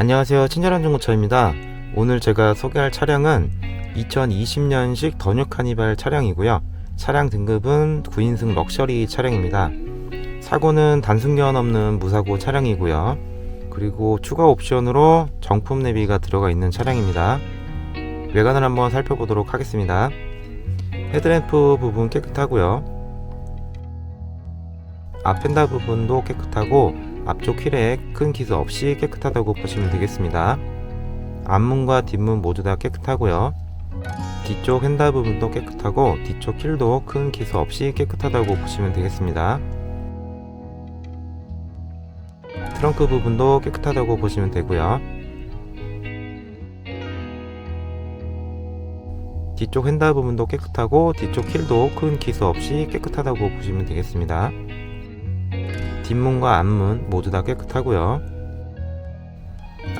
안녕하세요. 친절한 중고차입니다. 오늘 제가 소개할 차량은 2020년식 더뉴 카니발 차량이고요. 차량 등급은 9인승 럭셔리 차량입니다. 사고는 단순견 없는 무사고 차량이고요. 그리고 추가 옵션으로 정품 내비가 들어가 있는 차량입니다. 외관을 한번 살펴보도록 하겠습니다. 헤드램프 부분 깨끗하고요. 앞펜다 부분도 깨끗하고 앞쪽 휠에 큰 기스 없이 깨끗하다고 보시면 되겠습니다. 앞문과 뒷문 모두 다 깨끗하고요. 뒤쪽 핸다 부분도 깨끗하고 뒤쪽 휠도 큰 기스 없이 깨끗하다고 보시면 되겠습니다. 트렁크 부분도 깨끗하다고 보시면 되고요. 뒤쪽 핸다 부분도 깨끗하고 뒤쪽 휠도 큰 기스 없이 깨끗하다고 보시면 되겠습니다. 뒷문과 앞문 모두 다 깨끗하고요.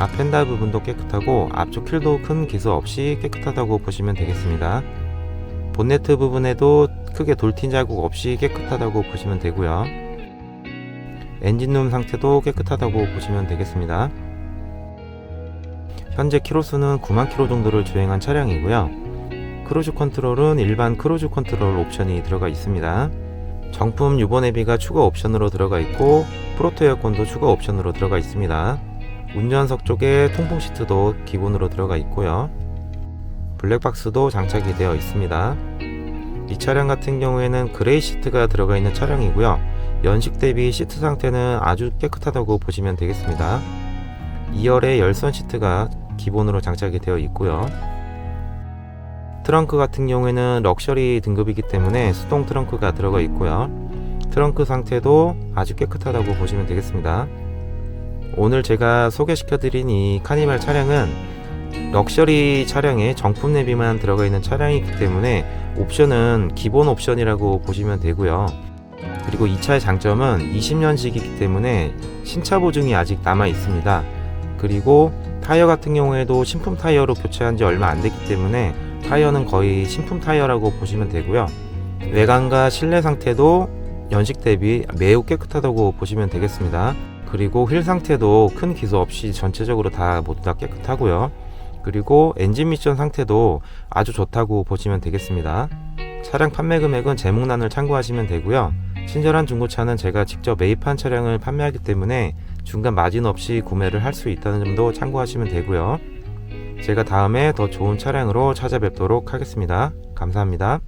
앞 펜다 부분도 깨끗하고 앞쪽 휠도 큰 기스 없이 깨끗하다고 보시면 되겠습니다. 본네트 부분에도 크게 돌틴 자국 없이 깨끗하다고 보시면 되고요. 엔진룸 상태도 깨끗하다고 보시면 되겠습니다. 현재 키로수는 9만 킬로 정도를 주행한 차량이고요. 크루즈 컨트롤은 일반 크루즈 컨트롤 옵션이 들어가 있습니다. 정품 유보 내비가 추가 옵션으로 들어가 있고 프로토 에어컨도 추가 옵션으로 들어가 있습니다. 운전석 쪽에 통풍 시트도 기본으로 들어가 있고요. 블랙박스도 장착이 되어 있습니다. 이 차량 같은 경우에는 그레이 시트가 들어가 있는 차량이고요. 연식 대비 시트 상태는 아주 깨끗하다고 보시면 되겠습니다. 2열에 열선 시트가 기본으로 장착이 되어 있고요. 트렁크 같은 경우에는 럭셔리 등급이기 때문에 수동 트렁크가 들어가 있고요. 트렁크 상태도 아주 깨끗하다고 보시면 되겠습니다. 오늘 제가 소개시켜드린 이 카니발 차량은 럭셔리 차량에 정품 내비만 들어가 있는 차량이기 때문에 옵션은 기본 옵션이라고 보시면 되고요. 그리고 이 차의 장점은 20년식이기 때문에 신차 보증이 아직 남아 있습니다. 그리고 타이어 같은 경우에도 신품 타이어로 교체한 지 얼마 안 됐기 때문에 타이어는 거의 신품 타이어라고 보시면 되고요. 외관과 실내 상태도 연식 대비 매우 깨끗하다고 보시면 되겠습니다. 그리고 휠 상태도 큰 기스 없이 전체적으로 다 모두 다 깨끗하고요. 그리고 엔진 미션 상태도 아주 좋다고 보시면 되겠습니다. 차량 판매 금액은 제목란을 참고하시면 되고요. 친절한 중고차는 제가 직접 매입한 차량을 판매하기 때문에 중간 마진 없이 구매를 할 수 있다는 점도 참고하시면 되고요. 제가 다음에 더 좋은 차량으로 찾아뵙도록 하겠습니다. 감사합니다.